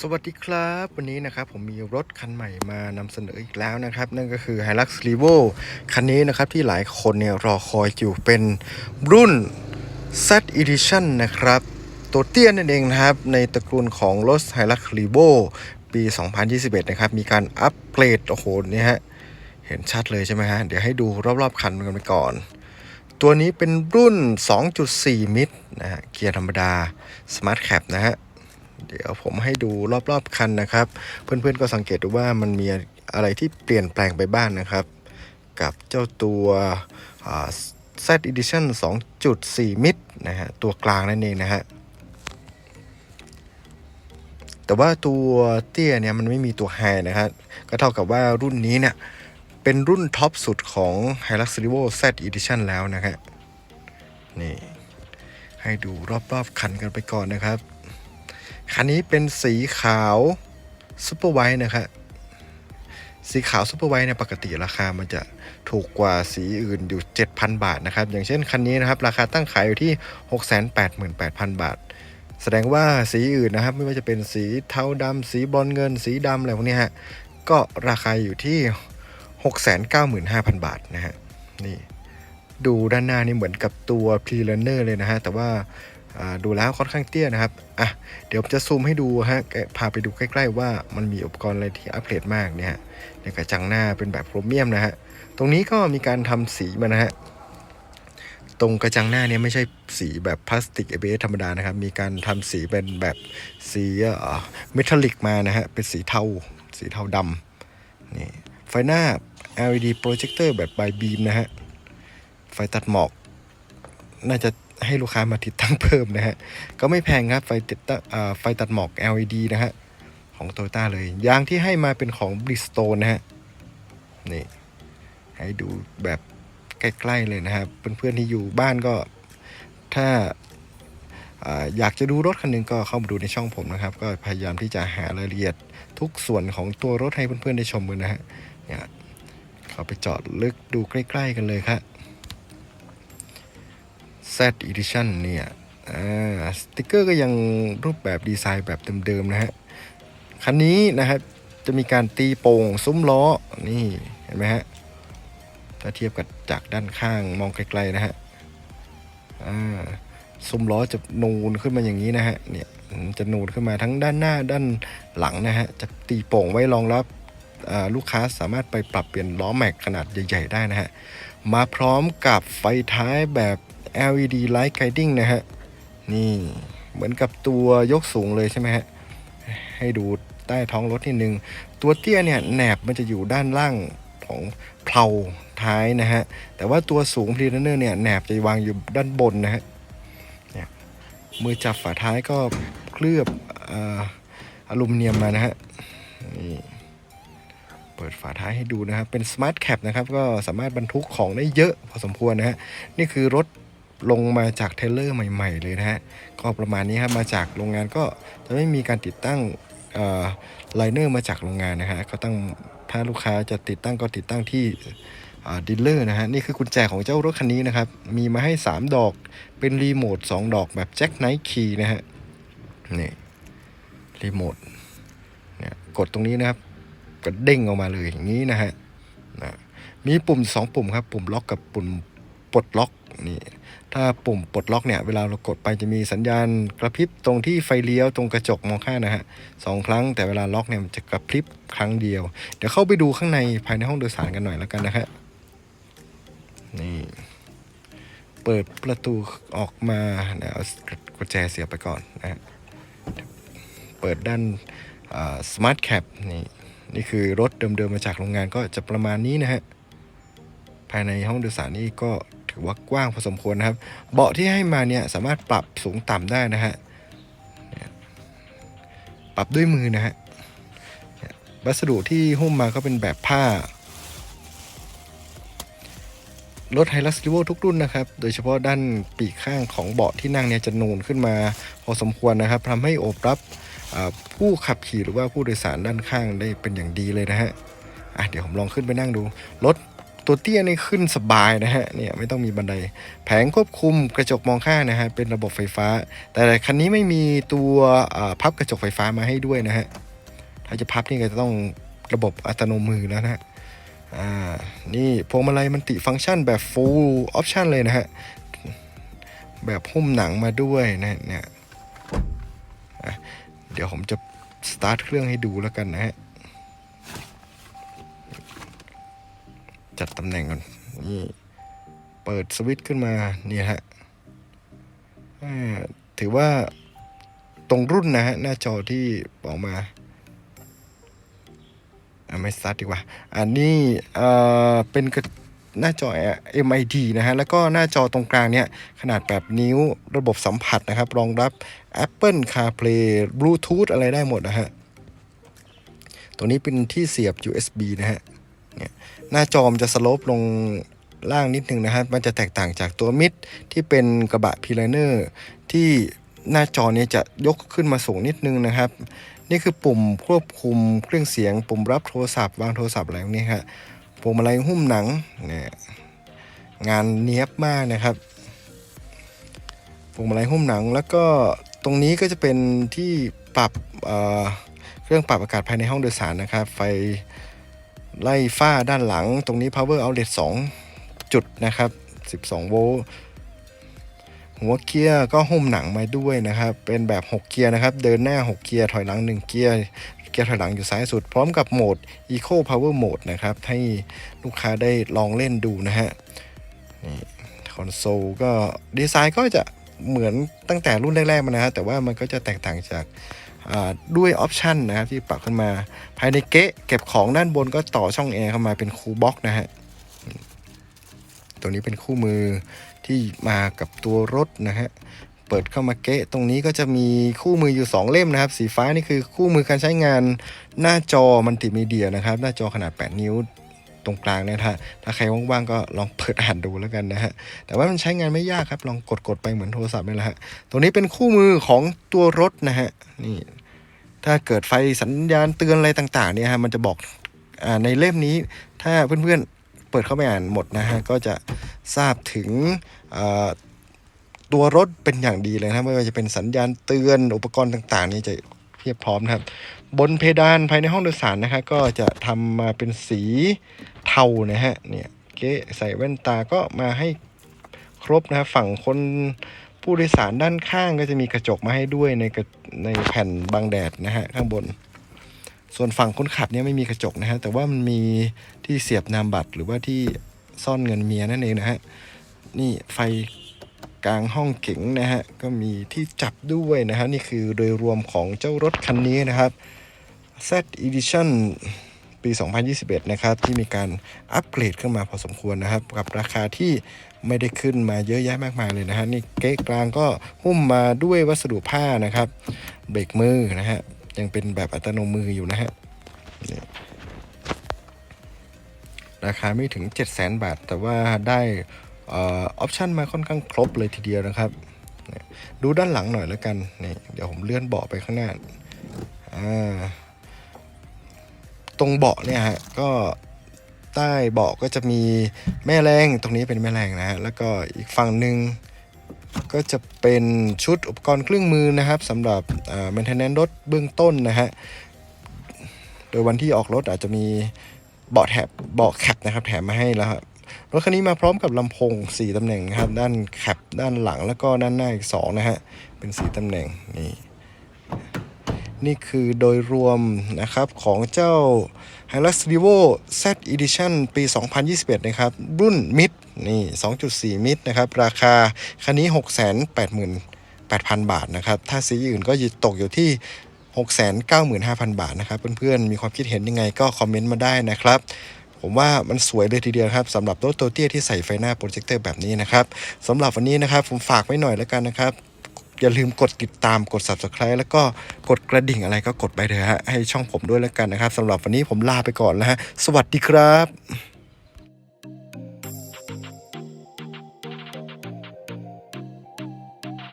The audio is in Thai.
สวัสดีครับ วันนี้นะครับผมมีรถคันใหม่มานำเสนออีกแล้วนะครับ นั่นก็คือ Hilux Revo คันนี้นะครับที่หลายคนเนี่ยรอคอยอยู่เป็นรุ่น Z Edition นะครับ ตัวเตี้ยนั่นเองนะครับ ในตระกูลของรถ Hilux Revo ปี 2021 นะครับ มีการอัปเกรด โอ้โหเนี่ยฮะ เห็นชัดเลยใช่ไหมฮะ เดี๋ยวให้ดูรอบๆคันกันไปก่อน ตัวนี้เป็นรุ่น 2.4 มิตรนะฮะเกียร์ธรรมดา Smart Cap นะฮะ เดี๋ยวผมให้ดูรอบๆคันนะครับ เพื่อนๆก็สังเกตดูว่ามันมีอะไรที่เปลี่ยนแปลงไปบ้างนะครับ กับเจ้าตัว Z Edition 2.4 มิตรนะฮะตัวกลางนั่นเองนะฮะแต่ว่าตัวเตี้ยเนี่ยมันไม่มีตัวไฮนะครับก็เท่ากับว่ารุ่นนี้เนี่ยเป็นรุ่นท็อปสุดของ Hilux Revo Z Edition แล้วนะฮะนี่ให้ดูรอบๆคันกันไปก่อนนะครับ คันนี้เป็นสีขาวซูเปอร์ไวท์นะครับสีขาวซูเปอร์ไวท์เนี่ยปกติราคามันจะถูกกว่าสีอื่นอยู่ 7,000 บาทนะครับ อย่างเช่นคันนี้นะครับ ราคาตั้งขายอยู่ที่ 688,000 บาท แสดงว่าสีอื่นนะครับ ไม่ว่าจะเป็นสีเทาดำสีบอลเงิน สีดำอะไรพวกนี้ฮะก็ราคาอยู่ที่ 695,000 บาทนะฮะนี่ดูด้านหน้านี่เหมือนกับตัว p r e r u n n e r เลยนะฮะ แต่ว่า ดูแล้วค่อนข้างเตี้ยนะครับอะเดี๋ยวผมจะซูมให้ดูฮะพาไปดูใกล้ๆว่ามันมีอุปกรณ์อะไรที่อัปเกรดมากเนี่ยฮะในกระจังหน้าเป็นแบบโครเมียมนะฮะตรงนี้ก็มีการทำสีมานะฮะตรงกระจังหน้าเนี่ยไม่ใช่สีแบบพลาสติก ABS ธรรมดานะครับ มีการทำสีเป็นแบบสีเมทัลลิกมานะฮะเป็นสีเทาสีเทาดำนี่ไฟหน้า LED projector แบบ by beam นะฮะไฟตัดหมอก น่าจะ ให้ลูกค้ามาติดตั้งเพิ่มนะฮะ ก็ไม่แพงครับไฟติดตั้งไฟตัดหมอก LED นะฮะ ของโตโยต้าเลย ยางที่ให้มาเป็นของ Bridgestone นะฮะ นี่ ให้ดูแบบใกล้ๆเลยนะครับ เพื่อนๆที่อยู่บ้านก็ถ้าอยากจะดูรถคันหนึ่งก็เข้ามาดูในช่องผมนะครับ ก็พยายามที่จะหารายละเอียดทุกส่วนของตัวรถให้เพื่อนๆได้ชมกันนะฮะเนี่ยเข้าไปจอดลึกดูใกล้ ๆ กันเลยครับ Z Edition เนี่ยสติกเกอร์ก็ยังรูปแบบดีไซน์แบบเดิมๆนะฮะ คันนี้นะครับจะมีการตีโป่งซุ้มล้อ นี่เห็นไหมฮะ ถ้าเทียบกับจากด้านข้างมองไกลๆนะฮะซุ้มล้อจะนูนขึ้นมาอย่างนี้นะฮะ เนี่ยจะนูนขึ้นมาทั้งด้านหน้าด้านหลังนะฮะ จะตีโป่งไว้รองรับลูกค้าสามารถไปปรับเปลี่ยนล้อแม็กขนาดใหญ่ ๆ ได้นะฮะ มาพร้อมกับไฟท้ายแบบ LED Light Guiding นะฮะ นี่เหมือนกับตัวยกสูงเลยใช่ไหมฮะ ให้ดูใต้ท้องรถนิดนึง ตัวเตี้ยเนี่ยแหนบมันจะอยู่ด้านล่างของเพลาท้ายนะฮะ แต่ว่าตัวสูงพรีเนอร์เนี่ยแหนบจะวางอยู่ด้านบนนะฮะเนี่ยมือจับฝาท้ายก็เคลือบอาอลูมิเนียมมานะฮะนี่เปิดฝาท้ายให้ดูนะครับ เป็น Smart Cap นะครับ ก็สามารถบรรทุกของได้เยอะพอสมควรนะฮะ นี่คือรถ ลงมาจากเทเลอร์ใหม่ ๆ เลยนะฮะ ก็ประมาณนี้ครับมาจากโรงงานก็จะไม่มีการติดตั้งไลเนอร์มาจากโรงงานนะฮะก็ต้องถ้าลูกค้าจะติดตั้งก็ติดตั้งที่ดีลเลอร์นะฮะ นี่คือกุญแจของเจ้ารถคันนี้นะครับ มีมาให้ 3 ดอกเป็นรีโมท 2 ดอกแบบแจ็คไนท์คีย์นะฮะ นี่รีโมทเนี่ยกดตรงนี้นะครับ ก็เด้งออกมาเลยอย่างนี้นะฮะนะมีปุ่มสองปุ่มครับ ปุ่มล็อกกับปุ่มปลดล็อกนี่ ถ้าปุ่มปลดล็อกเนี่ยเวลาเรากดไปจะมีสัญญาณกระพริบตรงที่ไฟเลี้ยวตรงกระจกมองข้างนะฮะสองครั้งแต่เวลาล็อกเนี่ยมันจะกระพริบครั้งเดียว เดี๋ยวเข้าไปดูข้างในภายในห้องโดยสารกันหน่อยแล้วกันนะฮะนี่เปิดประตูออกมาเดี๋ยวเอากุญแจเสียบไปก่อนนะฮะเปิดด้านสมาร์ทแคปนี่นี่คือรถเดิมๆมาจากโรงงานก็จะประมาณนี้นะฮะภายในห้องโดยสารนี่ก็ ถือว่ากว้างพอสมควรนะครับ เบาะที่ให้มาเนี่ยสามารถปรับสูงต่ำได้นะฮะปรับด้วยมือนะฮะวัสดุที่หุ้มมาก็เป็นแบบผ้ารถไฮลักซ์ลิโวทุกรุ่นนะครับ โดยเฉพาะด้านปีกข้างของเบาะที่นั่งเนี่ยจะนูนขึ้นมาพอสมควรนะครับทำให้โอบรับผู้ขับขี่หรือว่าผู้โดยสารด้านข้างได้เป็นอย่างดีเลยนะฮะะเดี๋ยวผมลองขึ้นไปนั่งดู รถ ตัวเตี้ยนี่ขึ้นสบายนะฮะเนี่ยไม่ต้องมีบันได แผงควบคุมกระจกมองข้างนะฮะเป็นระบบไฟฟ้า แต่คันนี้ไม่มีตัวพับกระจกไฟฟ้ามาให้ด้วยนะฮะถ้าจะพับนี่ก็จะต้องระบบอัตโนมือแล้วนะฮะอ่านี่พวงมาลัยมันติฟังก์ชันแบบ full option เลยนะฮะแบบหุ้มหนังมาด้วยนะเนี่ยเดี๋ยวผมจะสตาร์ทเครื่องให้ดูแล้วกันนะฮะ จัดตำแหน่งก่อนนี่เปิดสวิตช์ขึ้นมาเนี่ยฮะถือว่าตรงรุ่นนะฮะหน้าจอที่ออกมาไม่สตาร์ทดีกว่า อันนี้เป็นหน้าจอ MID นะฮะ แล้วก็หน้าจอตรงกลางเนี่ย ขนาดแบบนิ้วระบบสัมผัสนะครับ รองรับ Apple CarPlay Bluetooth อะไรได้หมดนะฮะ ตัวนี้เป็นที่เสียบ USB นะฮะ หน้าจอมจะสโลปลงล่างนิดนึงนะฮะมันจะแตกต่างจากตัวมิดที่เป็นกระบะพีไลเนอร์ที่หน้าจอเนี้จะยกขึ้นมาสูงนิดนึงนะครับ นี่คือปุ่มควบคุมเครื่องเสียง ปุ่มรับโทรศัพท์วางโทรศัพท์อะไรพวกนี้ครับปุ่มอะไรหุ้มหนังเนี่ยงานเนี้ยบมากนะครับปุ่มอะไรหุ้มหนัง แล้วก็ตรงนี้ก็จะเป็นที่ปรับเเครื่องปรับอากาศภายในห้องโดยสารนะครับ ไฟ ไล่ฝ้าด้านหลังตรงนี้ power outlet 2 จุดนะครับ 12 โวลต์หัวเกียร์ก็หุ้มหนังมาด้วยนะครับ เป็นแบบ 6 เกียร์นะครับ เดินหน้า 6 เกียร์ ถอยหลัง 1 เกียร์ เกียร์ถอยหลังอยู่ซ้ายสุด พร้อมกับโหมด eco power mode นะครับ ให้ลูกค้าได้ลองเล่นดูนะฮะ นี่คอนโซลก็ดีไซน์ก็จะเหมือนตั้งแต่รุ่นแรกๆมานะฮะ แต่ว่ามันก็จะแตกต่างจาก ด้วยออปชันนะครับที่ปรับขึ้นมา ภายในเกะเก็บของด้านบนก็ต่อช่องแอร์เข้ามาเป็นคูลบ็อกนะฮะตัวนี้เป็นคู่มือที่มากับตัวรถนะฮะเปิดเข้ามาเกะตรงนี้ก็จะมีคู่มืออยู่ 2 เล่มนะครับ สีฟ้านี่คือคู่มือการใช้งานหน้าจอมัลติมีเดียนะครับ หน้าจอขนาด 8 นิ้ว ตรงกลางเนะฮะถ้าใครว่างๆก็ลองเปิดอ่านดูแล้วกันนะฮะแต่ว่ามันใช้งานไม่ยากครับ ลองกดๆไปเหมือนโทรศัพท์นี่แหละฮะตัวนี้เป็นคู่มือของตัวรถนะฮะนี่ถ้าเกิดไฟสัญญาณเตือนอะไรต่าง ๆ เนี่ยฮะมันจะบอกอาในเล่มนี้ ถ้าเพื่อนๆเปิดเข้าไปอ่านหมดนะฮะก็จะทราบถึงอ่าตัวรถเป็นอย่างดีเลยนะไม่ว่าจะเป็นสัญญาณเตือนอุปกรณ์ต่างๆนี่จะ พียบพร้อมนะครับ บนเพดานภายในห้องโดยสารนะฮะก็จะทำมาเป็นสีเทานะฮะเนี่ยเก๊ใส่แว่นตาก็มาให้ครบนะฝั่งคนผู้โดยสารด้านข้างก็จะมีกระจกมาให้ด้วยในในแผ่นบังแดดนะฮะข้างบน ส่วนฝั่งคนขับเนี่ยไม่มีกระจกนะฮะแต่ว่ามันมีที่เสียบนามบัตรหรือว่าที่ซ่อนเงินเมียนั่นเองนะฮะนี่ไฟ กลางห้องเก๋งนะฮะก็มีที่จับด้วยนะฮะนี่คือโดยรวมของเจ้ารถคันนี้นะครับ Z Edition ปี 2021 นะครับ ที่มีการอัปเกรดขึ้นมาพอสมควรนะครับ กับราคาที่ไม่ได้ขึ้นมาเยอะแยะมากมายเลยนะฮะนี่เก๊กลางก็หุ้มมาด้วยวัสดุผ้านะครับ เบรกมือนะฮะยังเป็นแบบอัตโนมืออยู่นะฮะราคาไม่ถึง 7 0 0 0 0 0 บาท แต่ว่าได้ ออปชันมาค่อนข้างครบเลยทีเดียวนะครับ ดูด้านหลังหน่อยแล้วกันนี่เดี๋ยวผมเลื่อนเบาะไปข้างหน้าตรงเบาะเนี่ยฮะก็ใต้เบาะก็จะมีแม่แรงตรงนี้เป็นแม่แรงนะฮะแล้วก็อีกฝั่งหนึ่งก็จะเป็นชุดอุปกรณ์เครื่องมือนะครับสำหรับเอ่อ maintenance รถเบื้องต้นนะฮะโดยวันที่ออกรถอาจจะมีเบาะแถบเบาะแคปนะครับ แถมมาให้แล้วค รถคันนี้มาพร้อมกับลำโพง 4ตำแหน่งนะครับ ด้านแคปด้านหลังแล้วก็ด้านหน้าอีก2นะฮะ เป็น 4ตำแหน่งนี่นี่คือโดยรวมนะครับของเจ้า Hilux Revo Z Edition ปี 2021 นะครับ รุ่น Mid นี่ 2.4 Mid นะครับ ราคาคันนี้ 688,000 บาทนะครับ ถ้าสีอื่นก็ตกอยู่ที่ 695,000 บาทนะครับ เพื่อนๆ มีความคิดเห็นยังไงก็คอมเมนต์มาได้นะครับ ผมว่ามันสวยเลยทีเดียวครับสำหรับรถโตเตี้ยที่ใส่ไฟหน้าโปรเจคเตอร์แบบนี้นะครับสำหรับวันนี้นะครับผมฝากไว้หน่อยแล้วกันนะครับอย่าลืมกดติดตามกด subscribe แล้วก็กดกระดิ่งอะไรก็กดไปเถอะฮะให้ช่องผมด้วยแล้วกันนะครับสำหรับวันนี้ผมลาไปก่อนแล้วฮะสวัสดีครับ